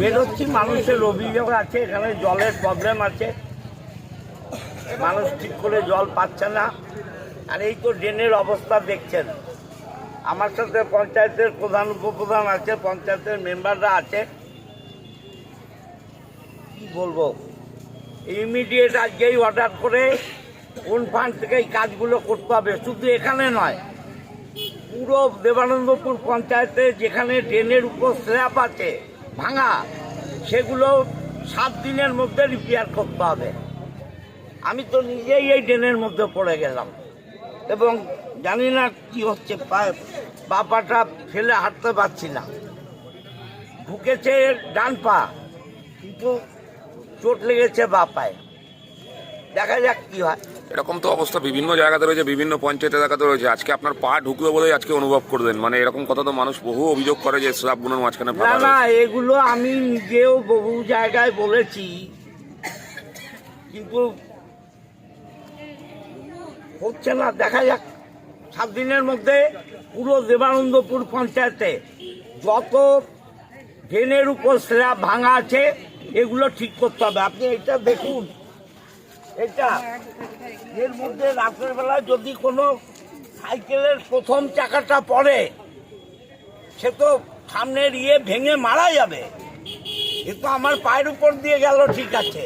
বেরোচ্ছি, মানুষের অভিযোগ আছে, এখানে জলের প্রবলেম আছে। মানুষ ঠিক করে জল পাচ্ছে না। আর এই তো ড্রেনের অবস্থা দেখছেন। আমার সাথে পঞ্চায়েতের প্রধান, উপপ্রধান আছে, পঞ্চায়েতের মেম্বাররা আছে। কি বলব? ইমিডিয়েট আজকেই অর্ডার করে কোন ফান্ড থেকে এই কাজগুলো করতে হবে। শুধু এখানে নয়, পুরো দেবানন্দপুর পঞ্চায়েতে যেখানে ড্রেনের উপর স্ল্যাব আছে ভাঙা, সেগুলো সাত দিনের মধ্যে রিপেয়ার করতে হবে। আমি তো নিজেই এই ড্রেনের মধ্যে পড়ে গেলাম। এবং জানি না কি হচ্ছে পা- ফেলে হাঁটতে পারছি না। ঢুকেছে ডান পা, কিন্তু চোট লেগেছে বা পায়ে দেখা যাক কি হয়। এরকম তো অবস্থা বিভিন্ন জায়গাতে রয়েছে বিভিন্ন পঞ্চায়েত এলাকাতে রয়েছে। আজকে আপনার পা ঢুকবে বলেই আজকে অনুভব করবেন মানে এরকম কথা তো মানুষ বহু অভিযোগ করে যে স্ল্যাবগুলোর মাঝখানে না না এগুলো আমি নিজেও বহু জায়গায় বলেছি। কিন্তু হচ্ছে না দেখা যাক। সাত দিনের মধ্যে পুরো দেবানন্দপুর পঞ্চায়েতে যত ড্রেনের উপর স্ল্যাব ভাঙা আছে এগুলো ঠিক করতে হবে। আপনি এটা দেখুন। এটা। এর মধ্যে রাতের বেলা যদি কোনো সাইকেলের প্রথম চাকাটা পড়ে, সে তো সামনের ইয়ে ভেঙে মারা যাবে। এ তো আমার পায়ের উপর দিয়ে গেল, ঠিক আছে।